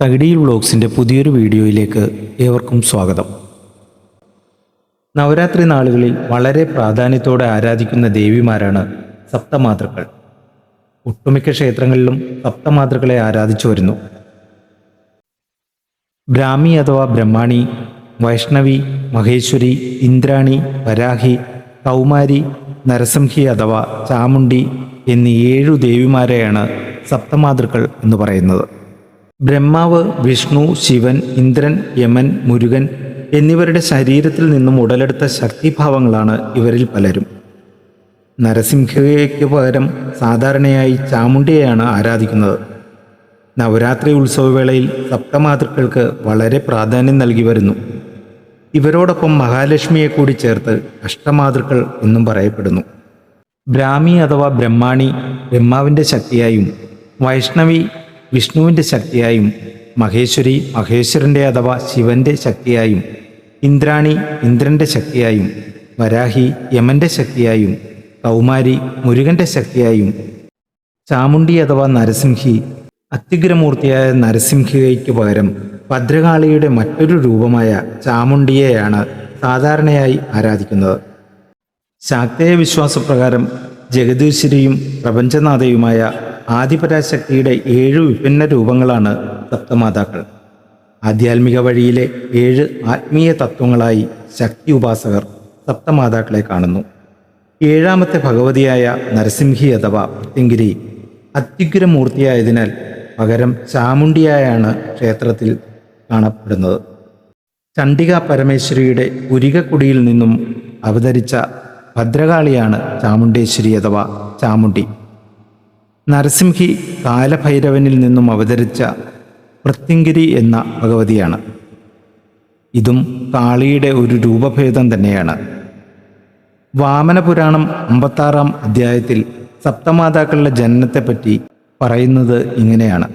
തകിടിയിൽ വ്ളോഗ്സിന്റെ പുതിയൊരു വീഡിയോയിലേക്ക് ഏവർക്കും സ്വാഗതം. നവരാത്രി നാളുകളിൽ വളരെ പ്രാധാന്യത്തോടെ ആരാധിക്കുന്ന ദേവിമാരാണ് സപ്തമാതൃക്കൾ. ഒട്ടുമിക്ക ക്ഷേത്രങ്ങളിലും സപ്തമാതൃക്കളെ ആരാധിച്ചു വരുന്നു. ബ്രാഹ്മി അഥവാ ബ്രഹ്മാണി വൈഷ്ണവി മഹേശ്വരി ഇന്ദ്രാണി വരാഹി കൗമാരി നരസിംഹി അഥവാ ചാമുണ്ടി എന്നീ ഏഴു ദേവിമാരെയാണ് സപ്തമാതൃക്കൾ എന്ന് പറയുന്നത്. ബ്രഹ്മാവ് വിഷ്ണു ശിവൻ ഇന്ദ്രൻ യമൻ മുരുകൻ എന്നിവരുടെ ശരീരത്തിൽ നിന്നും ഉടലെടുത്ത ശക്തിഭാവങ്ങളാണ് ഇവരിൽ പലരും. നരസിംഹയ്ക്ക് പകരം സാധാരണയായി ചാമുണ്ടിയെയാണ് ആരാധിക്കുന്നത്. നവരാത്രി ഉത്സവവേളയിൽ സപ്തമാതൃക്കൾക്ക് വളരെ പ്രാധാന്യം നൽകി വരുന്നു. ഇവരോടൊപ്പം മഹാലക്ഷ്മിയെ കൂടി ചേർത്ത് അഷ്ടമാതൃക്കൾ എന്നും പറയപ്പെടുന്നു. ബ്രാഹ്മി അഥവാ ബ്രഹ്മാണി ബ്രഹ്മാവിന്റെ ശക്തിയായും വൈഷ്ണവി വിഷ്ണുവിന്റെ ശക്തിയായും മഹേശ്വരി മഹേശ്വരന്റെ അഥവാ ശിവന്റെ ശക്തിയായും ഇന്ദ്രാണി ഇന്ദ്രന്റെ ശക്തിയായും വരാഹി യമന്റെ ശക്തിയായും കൗമാരി മുരുകന്റെ ശക്തിയായും ചാമുണ്ടി അഥവാ നരസിംഹി അത്യുഗ്രമൂർത്തിയായ നരസിംഹികയ്ക്ക് പകരം ഭദ്രകാളിയുടെ മറ്റൊരു രൂപമായ ചാമുണ്ടിയെയാണ് സാധാരണയായി ആരാധിക്കുന്നത്. ശാക്തേയ വിശ്വാസപ്രകാരം ജഗദീശ്വരിയും പ്രപഞ്ചനാഥയുമായ ആദിപരാശക്തിയുടെ ഏഴു വിഭിന്ന രൂപങ്ങളാണ് സപ്തമാതാക്കൾ ആധ്യാത്മിക വഴിയിലെ ഏഴ് ആത്മീയ തത്വങ്ങളായി ശക്തി ഉപാസകർ സപ്തമാതാക്കളെ കാണുന്നു. ഏഴാമത്തെ ഭഗവതിയായ നരസിംഹി അഥവാ പ്രത്യങ്കിരി അത്യുഗ്രമൂർത്തിയായതിനാൽ പകരം ചാമുണ്ടിയായാണ് ക്ഷേത്രത്തിൽ കാണപ്പെടുന്നത്. ചണ്ഡിക പരമേശ്വരിയുടെ ഉരികക്കുടിയിൽ നിന്നും അവതരിച്ച ഭദ്രകാളിയാണ് ചാമുണ്ടേശ്വരി അഥവാ ചാമുണ്ടി നരസിംഹി കാലഭൈരവനിൽ നിന്നും അവതരിച്ച പ്രത്യങ്കിരി എന്ന ഭഗവതിയാണ്. ഇതും കാളിയുടെ ഒരു രൂപഭേദം തന്നെയാണ്. വാമനപുരാണം അമ്പത്താറാം അധ്യായത്തിൽ സപ്തമാതാക്കളുടെ ജനനത്തെപ്പറ്റി പറയുന്നത് ഇങ്ങനെയാണ്.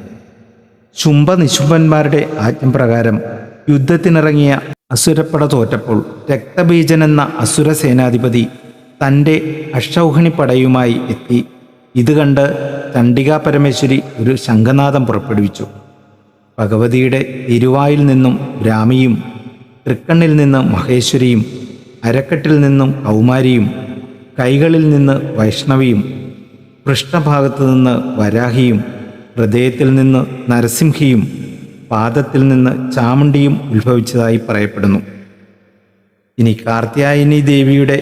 ശുംഭ നിശുംഭന്മാരുടെ ആജ്ഞപ്രകാരം യുദ്ധത്തിനിറങ്ങിയ അസുരപ്പട തോറ്റപ്പോൾ രക്തബീജൻ എന്ന അസുര സേനാധിപതി തന്റെ അക്ഷൗഹിണിപ്പടയുമായി എത്തി. ഇത് കണ്ട് ചണ്ഡികാ പരമേശ്വരി ഒരു ശംഖനാദം പുറപ്പെടുവിച്ചു. ഭഗവതിയുടെ തിരുവായിൽ നിന്നും രാമിയും തൃക്കണ്ണിൽ നിന്ന് മഹേശ്വരിയും അരക്കെട്ടിൽ നിന്നും കൗമാരിയും കൈകളിൽ നിന്ന് വൈഷ്ണവിയും പൃഷ്ഠഭാഗത്തു നിന്ന് വരാഹിയും ഹൃദയത്തിൽ നിന്ന് നരസിംഹിയും പാദത്തിൽ നിന്ന് ചാമുണ്ടിയും ഉത്ഭവിച്ചതായി പറയപ്പെടുന്നു. ഇനി കാർത്യായനി ദേവിയുടെ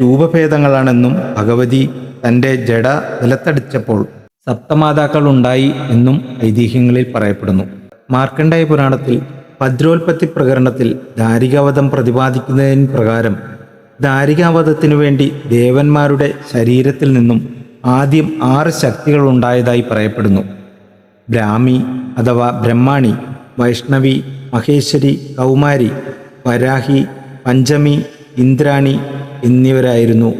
രൂപഭേദങ്ങളാണെന്നും ഭഗവതി തന്റെ ജഡ നിലത്തടിച്ചപ്പോൾ സപ്തമാതാക്കൾ ഉണ്ടായി എന്നും ഐതിഹ്യങ്ങളിൽ പറയപ്പെടുന്നു. മാർക്കണ്ഡേയ പുരാണത്തിൽ ഭദ്രോൽപത്തി പ്രകരണത്തിൽ ദാരികാവധം പ്രതിപാദിക്കുന്നതിന് പ്രകാരം ദാരികാവധത്തിനു വേണ്ടി ദേവന്മാരുടെ ശരീരത്തിൽ നിന്നും ആദ്യം ആറ് ശക്തികൾ ഉണ്ടായതായി പറയപ്പെടുന്നു. ബ്രാഹ്മി അഥവാ ബ്രഹ്മാണി വൈഷ്ണവി മഹേശ്വരി കൗമാരി വരാഹി പഞ്ചമി ഇന്ദ്രാണി എന്നിവരായിരുന്നു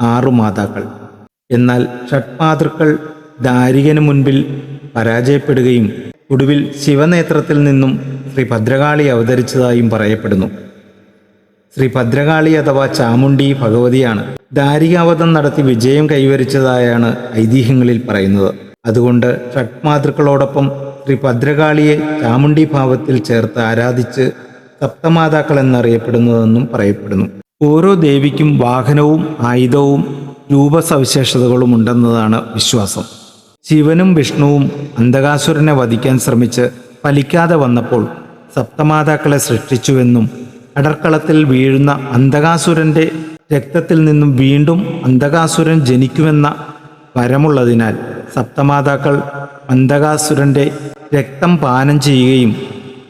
ആറു മാതാക്കൾ. എന്നാൽ ഷഡ്മാതൃക്കൾ ദാരികന് മുൻപിൽ പരാജയപ്പെടുകയും ഒടുവിൽ ശിവനേത്രത്തിൽ നിന്നും ശ്രീ ഭദ്രകാളി അവതരിച്ചതായും പറയപ്പെടുന്നു. ശ്രീ ഭദ്രകാളി അഥവാ ചാമുണ്ടി ഭഗവതിയാണ്. ദാരികാവധം നടത്തി വിജയം കൈവരിച്ചതായാണ് ഐതിഹ്യങ്ങളിൽ പറയുന്നത്. അതുകൊണ്ട് ഷഡ്മാതൃക്കളോടൊപ്പം ശ്രീ ഭദ്രകാളിയെ ചാമുണ്ടി ഭാവത്തിൽ ചേർത്ത് ആരാധിച്ച് സപ്തമാതാക്കൾ എന്നറിയപ്പെടുന്നതെന്നും പറയപ്പെടുന്നു. ഓരോ ദേവിക്കും വാഹനവും ആയുധവും രൂപസവിശേഷതകളും ഉണ്ടെന്നതാണ് വിശ്വാസം. ശിവനും വിഷ്ണുവും അന്ധകാസുരനെ വധിക്കാൻ ശ്രമിച്ച് ഫലിക്കാതെ വന്നപ്പോൾ സപ്തമാതാക്കളെ സൃഷ്ടിച്ചുവെന്നും അടർക്കളത്തിൽ വീഴുന്ന അന്ധകാസുരന്റെ രക്തത്തിൽ നിന്നും വീണ്ടും അന്ധകാസുരൻ ജനിക്കുമെന്ന വരമുള്ളതിനാൽ സപ്തമാതാക്കൾ അന്ധകാസുരന്റെ രക്തം പാനം ചെയ്യുകയും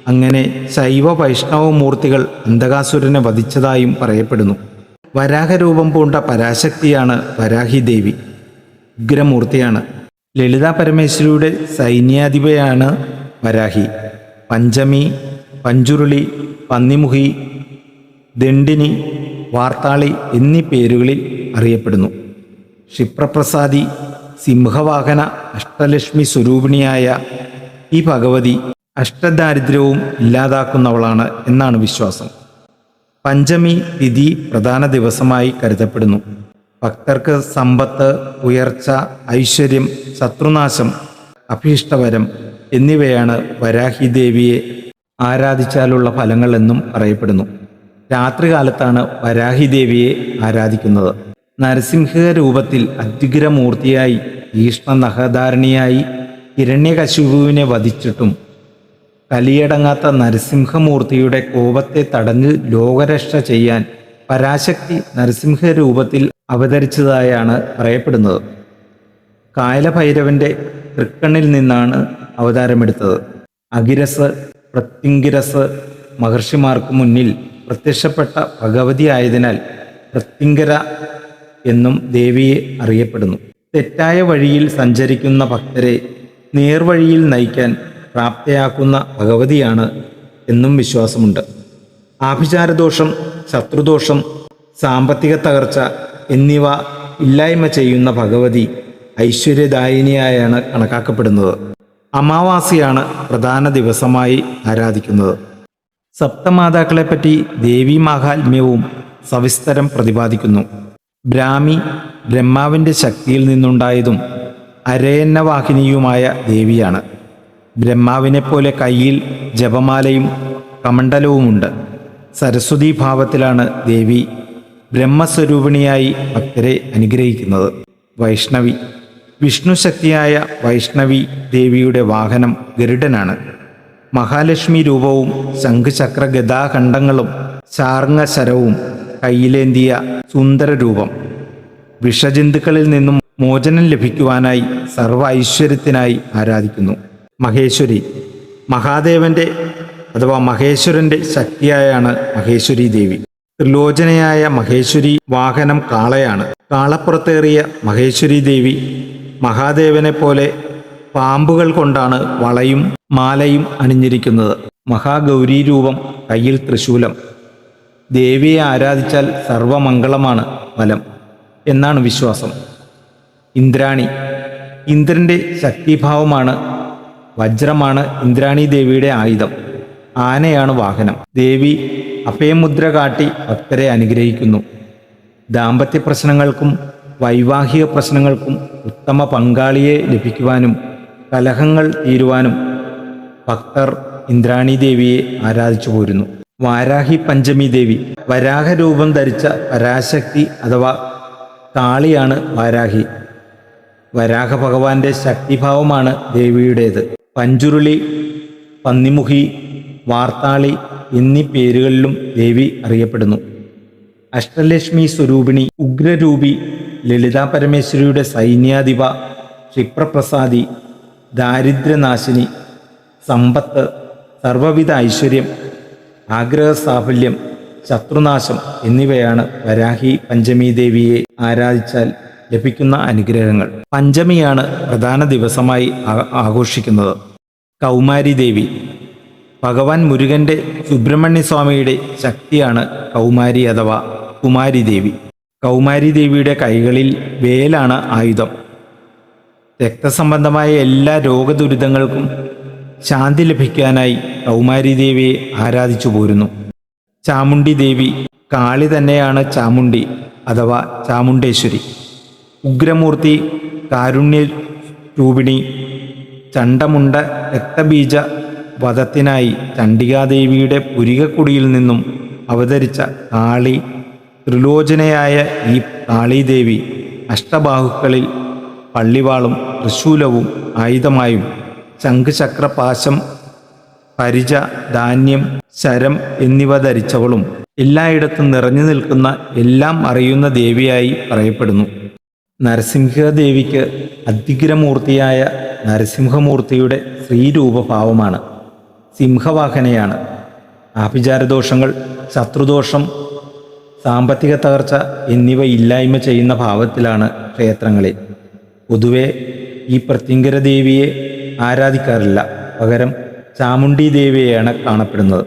അങ്ങനെ ശൈവ വൈഷ്ണവ മൂർത്തികൾ അന്ധകാസുരനെ വധിച്ചതായും പറയപ്പെടുന്നു. വരാഹരൂപം പൂണ്ട പരാശക്തിയാണ് വരാഹി ദേവി ഉഗ്രമൂർത്തിയാണ്. ലളിതാ പരമേശ്വരിയുടെ സൈന്യാധിപയാണ് വരാഹി. പഞ്ചമി പഞ്ചുരുളി പന്നിമുഖി ദണ്ഡിനി വാർത്താളി എന്നീ പേരുകളിൽ അറിയപ്പെടുന്നു. ക്ഷിപ്രപ്രസാദി സിംഹവാഹന അഷ്ടലക്ഷ്മി സ്വരൂപിണിയായ ഈ ഭഗവതി അഷ്ടദാരിദ്ര്യവും ഇല്ലാതാക്കുന്നവളാണ് എന്നാണ് വിശ്വാസം. പഞ്ചമി തിഥി പ്രധാന ദിവസമായി കരുതപ്പെടുന്നു. ഭക്തർക്ക് സമ്പത്ത് ഉയർച്ച ഐശ്വര്യം ശത്രുനാശം അഭീഷ്ടവരം എന്നിവയാണ് വരാഹി ദേവിയെ ആരാധിച്ചാലുള്ള ഫലങ്ങൾ എന്നും പറയപ്പെടുന്നു. രാത്രികാലത്താണ് വരാഹി ദേവിയെ ആരാധിക്കുന്നത്. നരസിംഹ രൂപത്തിൽ അത്യുഗ്രമൂർത്തിയായി തീഷ്ണ നഖധാരണിയായി ഹിരണ്യകശുപുവിനെ വധിച്ചിട്ടും കലിയടങ്ങാത്ത നരസിംഹമൂർത്തിയുടെ കോപത്തെ തടഞ്ഞ് ലോകരക്ഷ ചെയ്യാൻ പരാശക്തി നരസിംഹ രൂപത്തിൽ അവതരിച്ചതായാണ് പറയപ്പെടുന്നത്. കായലഭൈരവന്റെ തൃക്കണ്ണിൽ നിന്നാണ് അവതാരമെടുത്തത്. അഗിരസ് പ്രത്യങ്കിരസ് മഹർഷിമാർക്ക് മുന്നിൽ പ്രത്യക്ഷപ്പെട്ട ഭഗവതി ആയതിനാൽ പ്രത്യങ്കര എന്നും ദേവിയെ അറിയപ്പെടുന്നു. തെറ്റായ വഴിയിൽ സഞ്ചരിക്കുന്ന ഭക്തരെ നേർവഴിയിൽ നയിക്കാൻ പ്രാപ്തയാക്കുന്ന ഭഗവതിയാണ് എന്നും വിശ്വാസമുണ്ട്. ആഭിചാരദോഷം ശത്രുദോഷം സാമ്പത്തിക തകർച്ച എന്നിവ ഇല്ലായ്മ ചെയ്യുന്ന ഭഗവതി ഐശ്വര്യദായിനിയായാണ് കണക്കാക്കപ്പെടുന്നത്. അമാവാസിയാണ് പ്രധാന ദിവസമായി ആരാധിക്കുന്നത്. സപ്തമാതാക്കളെപ്പറ്റി ദേവീ മാഹാത്മ്യവും സവിസ്തരം പ്രതിപാദിക്കുന്നു. ബ്രാഹ്മി ബ്രഹ്മാവിന്റെ ശക്തിയിൽ നിന്നുണ്ടായതും അരയന്നവാഹിനിയുമായ ദേവിയാണ്. ബ്രഹ്മാവിനെപ്പോലെ കയ്യിൽ ജപമാലയും കമണ്ഡലവുമുണ്ട്. സരസ്വതി ഭാവത്തിലാണ് ദേവി ബ്രഹ്മസ്വരൂപിണിയായി ഭക്തരെ അനുഗ്രഹിക്കുന്നത്. വൈഷ്ണവി. വിഷ്ണു ശക്തിയായ വൈഷ്ണവി ദേവിയുടെ വാഹനം ഗരുഡനാണ്. മഹാലക്ഷ്മി രൂപവും ശംഖുചക്ര ഗതാഖണ്ഡങ്ങളും ശാർങ്ങശരവും കയ്യിലേന്തിയ സുന്ദര രൂപം വിഷജന്തുക്കളിൽ നിന്നും മോചനം ലഭിക്കുവാനായി സർവ ഐശ്വര്യത്തിനായി ആരാധിക്കുന്നു. മഹേശ്വരി. മഹാദേവന്റെ അഥവാ മഹേശ്വരന്റെ ശക്തിയായാണ് മഹേശ്വരി ദേവി. ത്രിലോചനയായ മഹേശ്വരി വാഹനം കാളയാണ്. കാളപ്പുറത്തേറിയ മഹേശ്വരി ദേവി മഹാദേവനെ പോലെ പാമ്പുകൾ കൊണ്ടാണ് വളയും മാലയും അണിഞ്ഞിരിക്കുന്നത്. മഹാഗൗരി രൂപം കയ്യിൽ തൃശൂലം ദേവിയെ ആരാധിച്ചാൽ സർവമംഗളമാണ് ഫലം എന്നാണ് വിശ്വാസം. ഇന്ദ്രാണി. ഇന്ദ്രന്റെ ശക്തിഭാവമാണ് വജ്രമാണ് ഇന്ദ്രാണി ദേവിയുടെ ആയുധം. ആനയാണ് വാഹനം. ദേവി അഭയമുദ്ര കാട്ടി ഭക്തരെ അനുഗ്രഹിക്കുന്നു. ദാമ്പത്യ പ്രശ്നങ്ങൾക്കും വൈവാഹിക പ്രശ്നങ്ങൾക്കും ഉത്തമ പങ്കാളിയെ ലഭിക്കുവാനും കലഹങ്ങൾ തീരുവാനും ഭക്തർ ഇന്ദ്രാണി ദേവിയെ ആരാധിച്ചു പോരുന്നു. വാരാഹി പഞ്ചമി ദേവി. വരാഹ രൂപം ധരിച്ച പരാശക്തി അഥവാ കാളിയാണ് വാരാഹി. വരാഹ ഭഗവാന്റെ ശക്തിഭാവമാണ് ദേവിയുടേത്. പഞ്ചുരുളി പന്നിമുഖി വാർത്താളി എന്നീ പേരുകളിലും ദേവി അറിയപ്പെടുന്നു. അഷ്ടലക്ഷ്മി സ്വരൂപിണി ഉഗ്രരൂപി ലളിതാ പരമേശ്വരിയുടെ സൈന്യാധിപ ക്ഷിപ്രപ്രസാദി ദാരിദ്ര്യനാശിനി സമ്പത്ത് സർവവിധ ഐശ്വര്യം ആഗ്രഹ സാഫല്യം ശത്രുനാശം എന്നിവയാണ് വരാഹി പഞ്ചമി ദേവിയെ ആരാധിച്ചാൽ ലഭിക്കുന്ന അനുഗ്രഹങ്ങൾ. പഞ്ചമിയാണ് പ്രധാന ദിവസമായി ആഘോഷിക്കുന്നത്. കൗമാരി ദേവി. ഭഗവാൻ മുരുകന്റെ സുബ്രഹ്മണ്യ സ്വാമിയുടെ ശക്തിയാണ് കൗമാരി അഥവാ കുമാരി ദേവി. കൗമാരി ദേവിയുടെ കൈകളിൽ വേലാണ് ആയുധം. രക്തസംബന്ധമായ എല്ലാ രോഗദുരിതങ്ങൾക്കും ശാന്തി ലഭിക്കാനായി കൗമാരി ദേവിയെ ആരാധിച്ചു പോരുന്നു. ചാമുണ്ടി ദേവി. കാളി തന്നെയാണ് ചാമുണ്ടി അഥവാ ചാമുണ്ടേശ്വരി. ഉഗ്രമൂർത്തി കാരുണ്യ രൂപിണി ചണ്ടമുണ്ട രക്തബീജ വധത്തിനായി ചണ്ഡികാദേവിയുടെ പുരികക്കുടിയിൽ നിന്നും അവതരിച്ച കാളി ത്രിലോചനയായ ഈ കാളീദേവി അഷ്ടബാഹുക്കളിൽ പള്ളിവാളും തൃശൂലവും ആയുധമായും ശംഖുചക്രപാശം പരിച ധാന്യം ശരം എന്നിവ ധരിച്ചവളും എല്ലായിടത്തും നിറഞ്ഞു നിൽക്കുന്ന എല്ലാം അറിയുന്ന ദേവിയായി പറയപ്പെടുന്നു. നരസിംഹദേവിക്ക് അധിഗ്രമൂർത്തിയായ നരസിംഹമൂർത്തിയുടെ സ്ത്രീരൂപഭാവമാണ് സിംഹവാഹനയാണ്. ആഭിചാരദോഷങ്ങൾ ശത്രുദോഷം സാമ്പത്തിക തകർച്ച എന്നിവ ഇല്ലായ്മ ചെയ്യുന്ന ഭാവത്തിലാണ് ക്ഷേത്രങ്ങളിൽ പൊതുവെ ഈ പ്രത്യങ്കര ദേവിയെ ആരാധിക്കാറില്ല പകരം ചാമുണ്ഡി ദേവിയെയാണ് കാണപ്പെടുന്നത്.